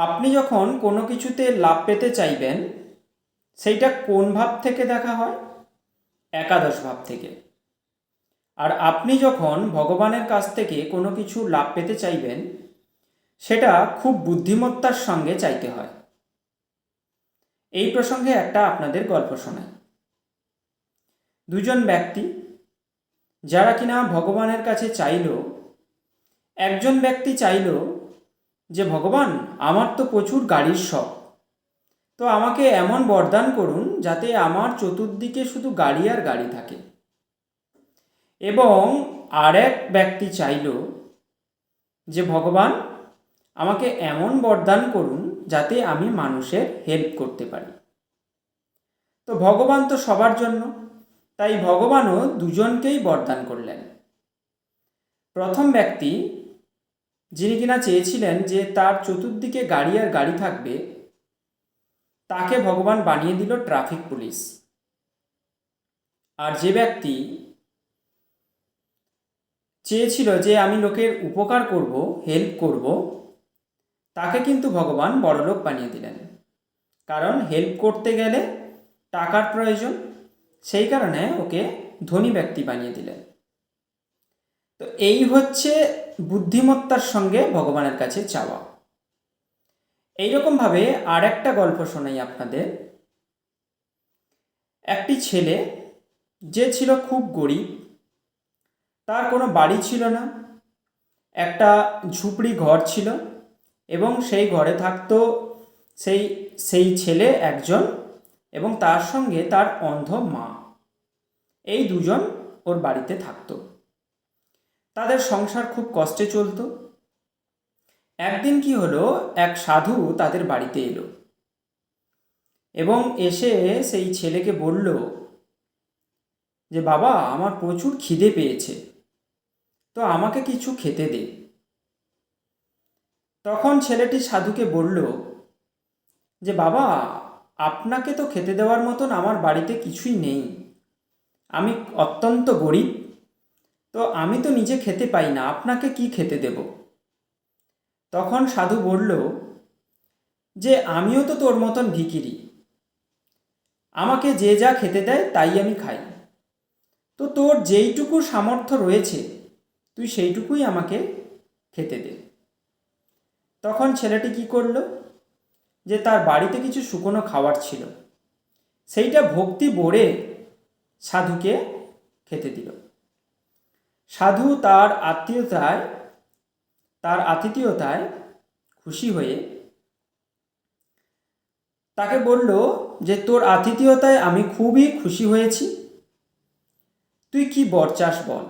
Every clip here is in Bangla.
আপনি যখন কোনো কিছুতে লাভ পেতে চাইবেন, সেইটা কোন ভাব থেকে দেখা হয়? একাদশ ভাব থেকে। আর আপনি যখন ভগবানের কাছ থেকে কোনো কিছু লাভ পেতে চাইবেন, সেটা খুব বুদ্ধিমত্তার সঙ্গে চাইতে হয়। এই প্রসঙ্গে একটা আপনাদের গল্প শোনাই। দুজন ব্যক্তি, যারা কিনা ভগবানের কাছে চাইল, একজন ব্যক্তি চাইল যে ভগবান, আমার তো প্রচুর গাড়ির শখ। তো আমাকে এমন বরদান করুন যাতে আমার চতুর্দিকে শুধু গাড়ি আর গাড়ি থাকে। এবং আর এক ব্যক্তি চাইল যে, ভগবান, আমাকে এমন বরদান করুন যাতে আমি মানুষের হেল্প করতে পারি। তো ভগবান তো সবার জন্য, তাই ভগবানও দুজনকেই বরদান করলেন। প্রথম ব্যক্তি যিনি কিনা চেয়েছিলেন যে তার চতুর্দিকে গাড়ি আর গাড়ি থাকবে, তাকে ভগবান বানিয়ে দিল ট্রাফিক পুলিশ। আর যে ব্যক্তি চেয়েছিল যে আমি লোকের উপকার করব, হেল্প করব, তাকে কিন্তু ভগবান বড়লোক বানিয়ে দিলেন। কারণ হেল্প করতে গেলে টাকার প্রয়োজন, সেই কারণে ওকে ধনী ব্যক্তি বানিয়ে দিলেন। তো এই হচ্ছে বুদ্ধিমত্তার সঙ্গে ভগবানের কাছে চাওয়া। এইরকমভাবে আর একটা গল্প শোনাই আপনাদের। একটি ছেলে, যে ছিল খুব গরিব, তার কোনো বাড়ি ছিল না, একটা ঝুপড়ি ঘর ছিল এবং সেই ঘরে থাকতো সেই সেই ছেলে একজন এবং তার সঙ্গে তার অন্ধ মা। এই দুজন ওর বাড়িতে থাকতো। তাদের সংসার খুব কষ্টে চলতো। একদিন কি হলো, এক সাধু তাদের বাড়িতে এলো এবং এসে সেই ছেলেকে বলল যে, বাবা, আমার প্রচুর খিদে পেয়েছে, তো আমাকে কিছু খেতে দে। তখন ছেলেটি সাধুকে বলল যে, বাবা, আপনাকে তো খেতে দেওয়ার মতন আমার বাড়িতে কিছুই নেই। আমি অত্যন্ত গরিব তো আমি তো নিজে খেতে পাই না, আপনাকে কি খেতে দেব? তখন সাধু বলল, যে আমিও তো তোর মতন ভিকিরি। আমাকে যে যা খেতে দেয় তাই আমি খাই। তো তোর যেইটুকু সামর্থ্য রয়েছে, তুই সেইটুকুই আমাকে খেতে দে। তখন ছেলেটি কি করল, যে তার বাড়িতে কিছু শুকনো খাবার ছিল, সেইটা ভক্তি ভরে সাধুকে খেতে দিল। সাধু তার আত্মীয়তায়, তার আতিথেয়তায় খুশি হয়ে তাকে বলল যে, তোর আতিথেয়তায় আমি খুবই খুশি হয়েছি। তুই কি বর চাস বল?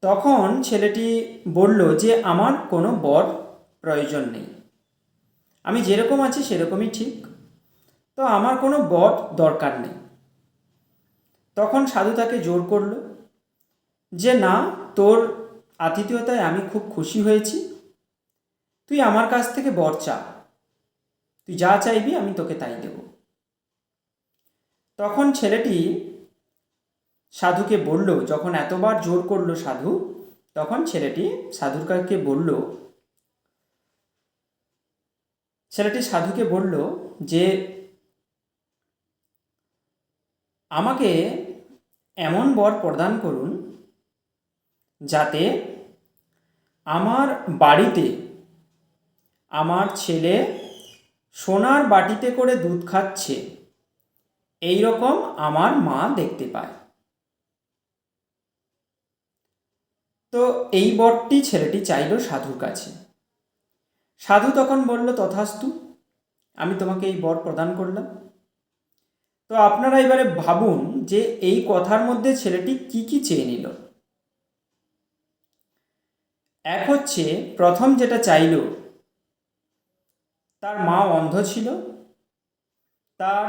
তখন ছেলেটি বলল যে, আমার কোনো বর প্রয়োজন নেই। আমি যেরকম আছি সেরকমই ঠিক। তো আমার কোনো বট দরকার নেই। তখন সাধু তাকে জোর করল। যে না, তোর আতিথেয়তায় আমি খুব খুশি হয়েছি। তুই আমার কাছ থেকে বর চা। তুই যা চাইবি, আমি তোকে তাই দেব। তখন ছেলেটি সাধুকে বলল, যখন এতবার জোর করল সাধু, তখন ছেলেটি সাধুর কাকে বলল, ছেলেটি সাধুকে বলল যে, আমাকে এমন বর প্রদান করুন যাতে আমার বাড়িতে আমার ছেলে সোনার বাটিতে করে দুধ খাচ্ছে এই রকম আমার মা দেখতে পায়। তো এই বরটি ছেলেটি চাইল সাধুর কাছে। সাধু তখন বলল, তথাস্তু, আমি তোমাকে এই বর প্রদান করলাম। তো আপনারা এবারে ভাবুন যে এই কথার মধ্যে ছেলেটি কি কি চেয়ে নিল। এক হচ্ছে প্রথম যেটা চাইল, তার মা অন্ধ ছিল, তার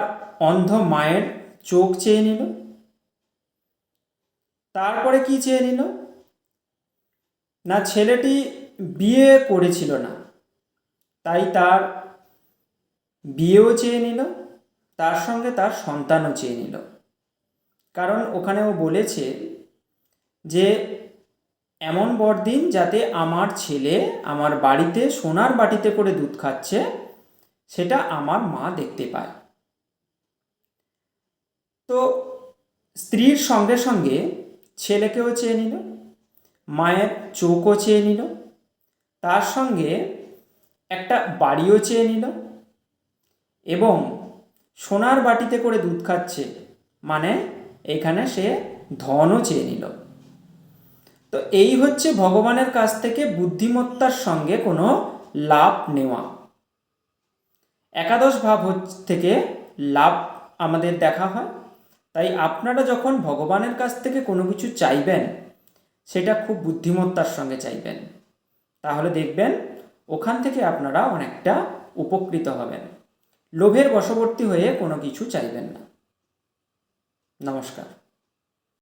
অন্ধ মায়ের চোখ চেয়ে নিল, তারপরে কি চেয়ে নিল? না, ছেলেটি বিয়ে করেছিল না, তাই তার বিয়েও চেয়ে নিল, তার সঙ্গে তার সন্তানও চেয়ে নিল। কারণ ওখানে ও বলেছে যে এমন বর দিন যাতে আমার ছেলে আমার বাড়িতে সোনার বাটিতে করে দুধ খাচ্ছে, সেটা আমার মা দেখতে পায়। তো স্ত্রীর সঙ্গে সঙ্গে ছেলেকেও চেয়ে নিল, মায়ের চোখও চেয়ে নিল, তার সঙ্গে একটা বাড়িও চেয়ে নিল এবং সোনার বাটিতে করে দুধ খাচ্ছে মানে এখানে সে ধনও চেয়ে নিল। তো এই হচ্ছে ভগবানের কাছ থেকে বুদ্ধিমত্তার সঙ্গে কোনো লাভ নেওয়া। একাদশ ভাব থেকে লাভ আমাদের দেখা হয়। তাই আপনারা যখন ভগবানের কাছ থেকে কোনো কিছু চাইবেন, সেটা খুব বুদ্ধিমত্তার সঙ্গে চাইবেন। তাহলে দেখবেন ওখান থেকে আপনারা অনেকটা উপকৃত হবেন। লোভের বশবর্তী হয়ে কোনো কিছু চাইবেন না। নমস্কার।